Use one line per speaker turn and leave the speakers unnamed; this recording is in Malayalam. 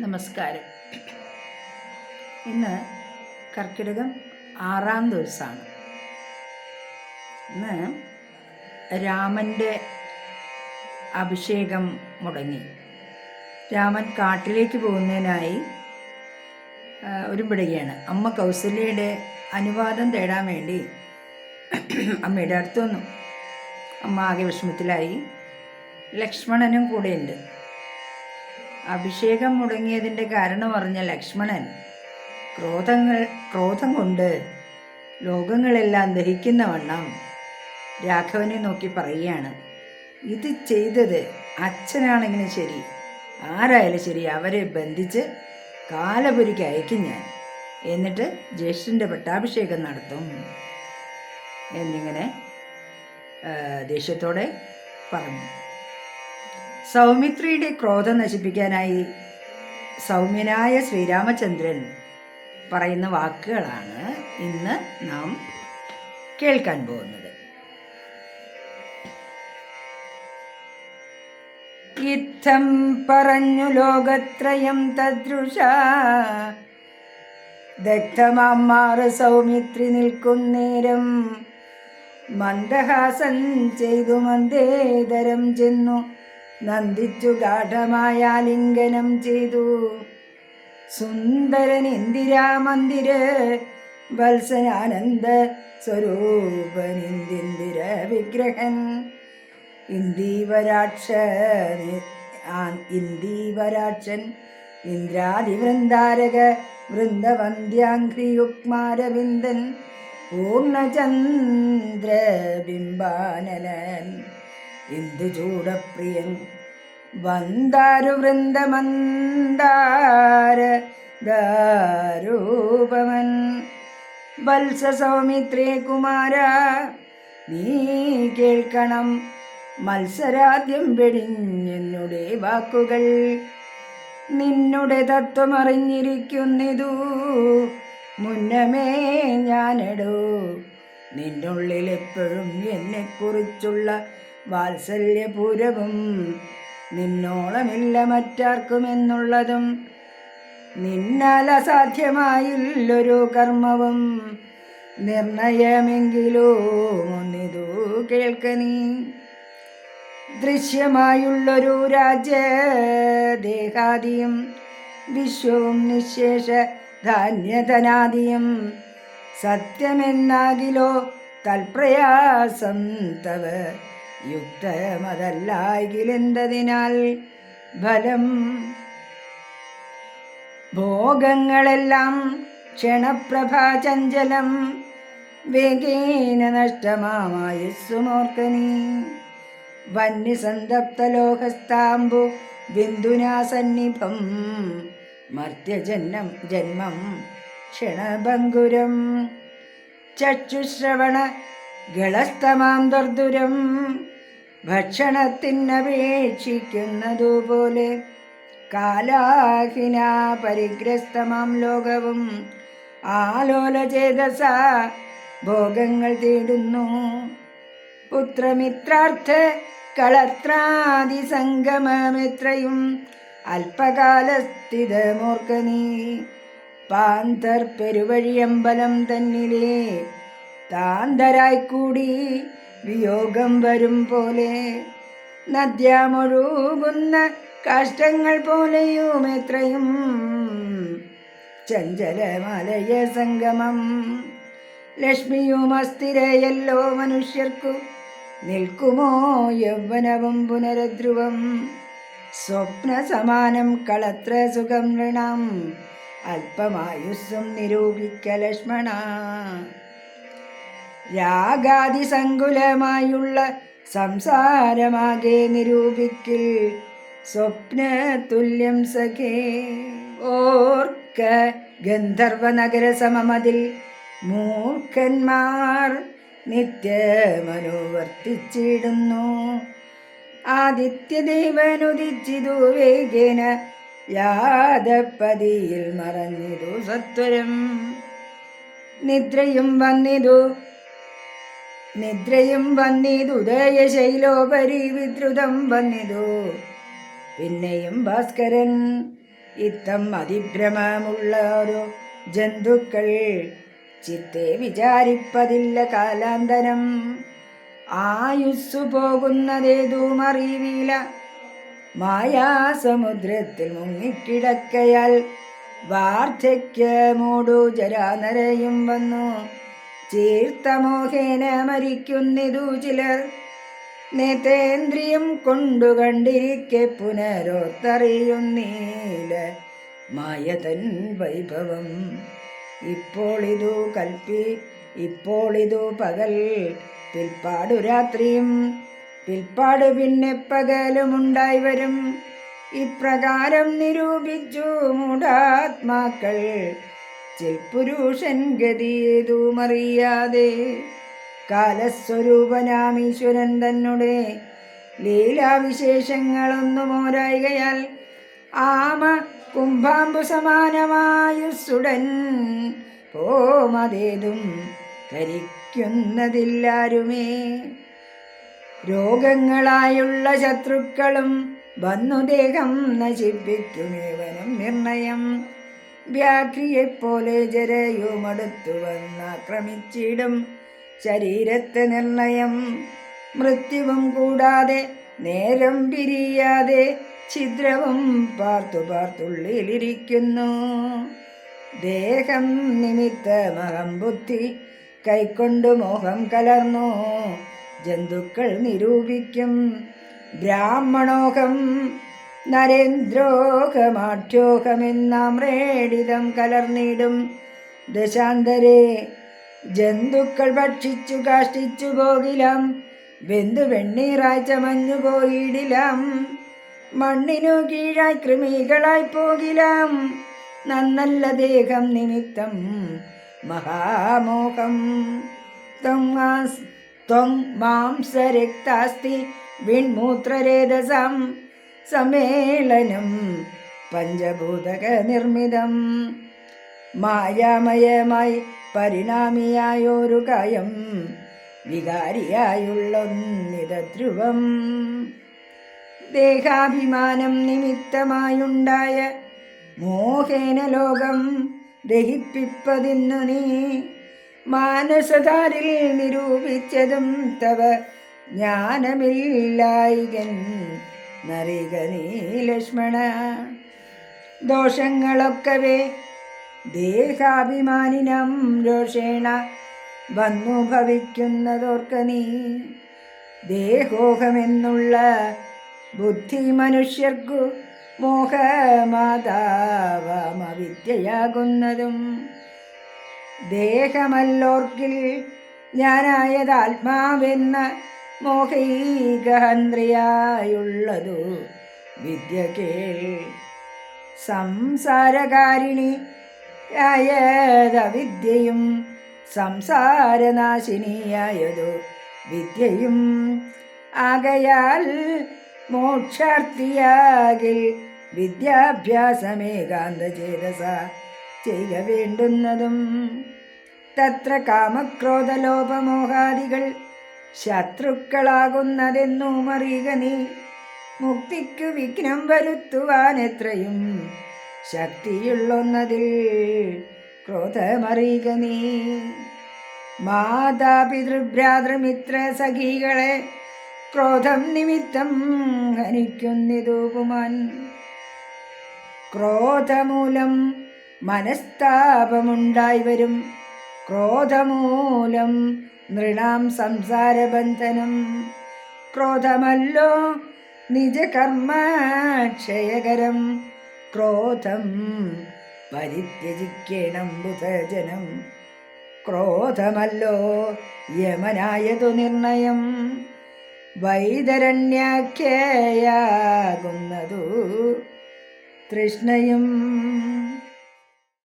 നമസ്കാരം. ഇന്ന് കർക്കിടകം ആറാം ദിവസമാണ് ഇന്ന് രാമന്റെ അഭിഷേകം മുടങ്ങി. രാമൻ കാട്ടിലേക്ക് പോകുന്നതിനായി ഒരുമ്പിടുകയാണ്. അമ്മ കൗസല്യയുടെ അനുവാദം തേടാൻ വേണ്ടി അമ്മയുടെ അടുത്തു വന്നു. അമ്മ ആകെ വിഷമത്തിലായി. ലക്ഷ്മണനും കൂടെയുണ്ട്. അഭിഷേകം മുടങ്ങിയതിന്റെ കാരണം അറിഞ്ഞ ലക്ഷ്മണൻ ക്രോധങ്ങൾ ക്രോധം കൊണ്ട് ലോകങ്ങളെല്ലാം ദഹിക്കുന്ന വണ്ണം രാഘവനെ നോക്കി പറയുകയാണ്. ഇത് ചെയ്തത് അച്ഛനാണെങ്കിലും ശരി ആരായാലും ശരി അവരെ ബന്ധിച്ച് കാലപുരിക്ക് അയക്കും ഞാൻ. എന്നിട്ട് ജ്യേഷ്ഠന്റെ പട്ടാഭിഷേകം നടത്തും എന്നിങ്ങനെ ദേഷ്യത്തോടെ പറഞ്ഞു. സൗമിത്രിയുടെ ക്രോധം നശിപ്പിക്കാനായി സൗമ്യനായ ശ്രീരാമചന്ദ്രൻ പറയുന്ന വാക്കുകളാണ് ഇന്ന് നാം കേൾക്കാൻ പോകുന്നത്. ഇത്തം പറഞ്ഞു ലോകത്രയം തദ്രുഷ. ദഗ്ധമാറ് സൗമിത്രി നിൽക്കുന്നേരം മന്ദഹാസൻ ചെയ്തു മന്ദേതരം ചെന്നു. നന്ദിച്ചു ഗാഠമായ ലിംഗനം ചെയ്തു. സുന്ദരൻ ഇന്ദിരാമന്ദിര വത്സനാനന്ദ സ്വരൂപൻ ഇന്ദിന്ദിര വിഗ്രഹൻ. ഇന്ദീവരാക്ഷ ഇന്ദീവരാക്ഷൻ ഇന്ദ്രാദിവൃന്ദാരക വൃന്ദവന്ദ്യാഘ്രിയുക്മാരവിന്ദൻ പൂർണചന്ദ്രബിംബാനനൻ വന്ദാരു വന്ദാരുവൃന്ദമന്ദാര ദാരൂപമൻ വത്സ സൗമിത്രേ കുമാര നീ കേൾക്കണം. മത്സരാദ്യം വെടിഞ്ഞെന്നുടെ വാക്കുകൾ. നിന്നുടെ തത്വം അറിഞ്ഞിരിക്കുന്നിതു മുന്നമേ ഞാനെടോ. നിന്നുള്ളിൽ എപ്പോഴും എന്നെക്കുറിച്ചുള്ള വാത്സല്യപൂരവും നിന്നോളമില്ല മറ്റാർക്കുമെന്നുള്ളതും നിന്നാൽ അസാധ്യമായില്ലൊരു കർമ്മവും നിർണയമെങ്കിലോ ഒന്നിതു കേൾക്ക നീ ദൃശ്യമായുള്ളൊരു രാജ്യദേഹാദിയും വിശ്വവും നിശേഷ ധാന്യധനാദിയും സത്യമെന്നാകിലോ തൽപ്രയാസം തവ യുക്തമതല്ലായിലെന്തതിനാൽ ഫലം? ഭോഗങ്ങളെല്ലാം ക്ഷണപ്രഭാചഞ്ചലം വേഗേന നഷ്ടമാമായുസുമോർക്കനി വന്യസന്തപ്തലോഹസ്താംബു ബിന്ദുനാ സന്നിഭം മർത്യജന്മം ജന്മം ക്ഷണഭംഗുരം ചക്ഷുശ്രവണ ഗളസ്തമാം ദർദുരം ഭക്ഷണത്തിനപേക്ഷിക്കുന്നതുപോലെ കാലാഹിന പരിഗ്രസ്തമാം ലോകവും ആലോലചേതസ ഭോഗങ്ങൾ തേടുന്നു. പുത്രമിത്രാർത്ഥ കളത്രാദി സംഗമമെത്രയും അല്പകാലസ്ഥിതമോർക്കനീ. പാന്തർ പെരുവഴിയമ്പലം തന്നിലേ താന്തരായി കൂടി വിയോഗം വരും പോലെ നദ്യാമൊഴുകുന്ന കഷ്ടങ്ങൾ പോലെയും എത്രയും. ചഞ്ചലമലയ സംഗമം ലക്ഷ്മിയും അസ്ഥിരയല്ലോ മനുഷ്യർക്കു നിൽക്കുമോ യൗവനവും പുനരധ്രുവം? സ്വപ്ന സമാനം കളത്ര സുഖം നൃണം അല്പമായുസ്സും നിരൂപിക്ക ലക്ഷ്മണ രാഗാതിസങ്കുലമായുള്ള സംസാരമാകെ നിരൂപിക്കിൽ സ്വപ്ന തുല്യം സഖേ. ഓർക്ക ഗന്ധർവ നഗര സമമതിൽ മൂർഖന്മാർ നിത്യമനുവർത്തിച്ചിടുന്നു. ആദിത്യദേവനുദിച്ചിതു വേഗേന യാദപ്പതിയിൽ മറഞ്ഞിതു സത്വരം. നിദ്രയും വന്നിതു നിദ്രയും വന്നിതുദയശൈലോപരി വിദ്രുതം വന്നിതു. പിന്നെയും ഭാസ്കരൻ ഇത്തം അതിഭ്രമമുള്ള ഒരു ജന്തുക്കൾ. ചിത്തെ വിചാരിപ്പതില്ല കാലാന്തരം. ആയുസ്സു പോകുന്നതേതുമറിവില മായാസമുദ്രത്തിൽ മുങ്ങിക്കിടക്കയാൽ വാർദ്ധക്യമൂടു ജരാനരയും വന്നു. ചീർത്തമോഹേന മരിക്കുന്നിതു ചിലർ. നേതേന്ദ്രിയം കൊണ്ടു കണ്ടിരിക്കെ പുനരോത്തറിയുന്നീല മായതൻ വൈഭവം. ഇപ്പോൾ ഇതു കൽപ്പി ഇപ്പോൾ ഇതു പകൽ. പിൽപ്പാടു രാത്രിയും പിൽപ്പാട് പിന്നെ പകലുമുണ്ടായി വരും. ഇപ്രകാരം നിരൂപിച്ചു മൂഢാത്മാക്കൾ ചിൽപുരുഷൻ ഗതിയേതുമറിയാതെ കാലസ്വരൂപനാമീശ്വരൻ തന്നെ ലീലാവിശേഷങ്ങളൊന്നും ഓരായികയാൽ ആമ കുംഭാമ്പു സമാനമായുസുടൻ പോമതേതും ധരിക്കുന്നതില്ലാരുമേ. രോഗങ്ങളായുള്ള ശത്രുക്കളും വന്നു ദേഹം നശിപ്പിക്കുമേവനും നിർണയം. വ്യാഘ്രിയെപ്പോലെ ജരയുമടുത്തു വന്നാക്രമിച്ചിടും ശരീരത്തെ നിർണയം മൃത്യുവും കൂടാതെ നേരം പിരിയാതെ ഛിദ്രവും പാർത്തു പാർത്തുള്ളിലിരിക്കുന്നു. ദേഹം നിമിത്തമഹം ബുദ്ധി കൈക്കൊണ്ടു മോഹം കലർന്നു. ജന്തുക്കൾ നിരൂപിക്കും. ബ്രാഹ്മണോഹം നരേന്ദ്രോഹമാഠ്യോഹമെന്നാം റേഡിതം കലർന്നിടും. ദശാന്തരെ ജന്തുക്കൾ ഭക്ഷിച്ചു കാഷ്ടിച്ചു പോകിലാം വെന്തു വെണ്ണീറായി ചമഞ്ഞു പോയിടിലാം. മണ്ണിനു കീഴായി കൃമികളായി പോകിലാം. നന്നല്ല ദേഹം നിമിത്തം മഹാമോഹം. ത്വം മാംസരക്താസ്തി വിൺമൂത്രരേതസം. സമ്മേളനം പഞ്ചഭൂതക നിർമ്മിതം. മായാമയമായി പരിണാമിയായൊരു കായം വികാരിയായുള്ളൊന്നിത ധ്രുവം. ദേഹാഭിമാനം നിമിത്തമായുണ്ടായ മോഹേന ലോകം ദഹിപ്പിപ്പതിന്നു നീ മാനസധാരിൽ നിരൂപിച്ചതും തവ ജ്ഞാനമില്ലായികൻ നറിക നീ ലക്ഷ്മണ ദോഷങ്ങളൊക്കവേ ദേഹാഭിമാനിനം രോഷേണ വന്നു ഭവിക്കുന്നതോർക്ക നീ. ദേഹോഹമെന്നുള്ള ബുദ്ധി മനുഷ്യർക്കു മോഹമാതാവമവിദ്യയാകുന്നതും. ദേഹമല്ലോർക്കിൽ ഞാനായത് ആത്മാവെന്ന മോഹൈകഹന്ത്രിയായുള്ളതു വിദ്യ കേൾ സംസാരകാരിണി ആയതവിദ്യയും സംസാരനാശിനിയായതു വിദ്യയും ആകയാൽ മോക്ഷാർത്ഥിയാകിൽ വിദ്യാഭ്യാസമേകാന്ത ചേതസ ചെയ്യ വേണ്ടുന്നതും തത്ര കാമക്രോധലോപമോഹാദികൾ ശത്രുക്കളാകുന്നതെന്നും മറിയുക നീ. മുക്തിക്കു വിഘ്നം വരുത്തുവാൻ എത്രയും ശക്തിയുള്ളൊന്നതിൽ ക്രോധമറിയുക നീ. മാതാപിതൃഭ്രാതൃമിത്ര സഖികളെ ക്രോധം നിമിത്തം ഹനിക്കുന്നിതു പുമാൻ. ക്രോധമൂലം മനസ്താപമുണ്ടായി വരും. ക്രോധമൂലം നൃണാം സംസാരബന്ധനം. ക്രോധമല്ലോ നിജകർമാക്ഷയകരം. ക്രോധം പരിത്യജിക്കണം ബുധജനം. ക്രോധമല്ലോ യമനായതു നിർണയം. വൈതരണ്യാഖ്യയാകുന്നതു തൃഷ്ണയും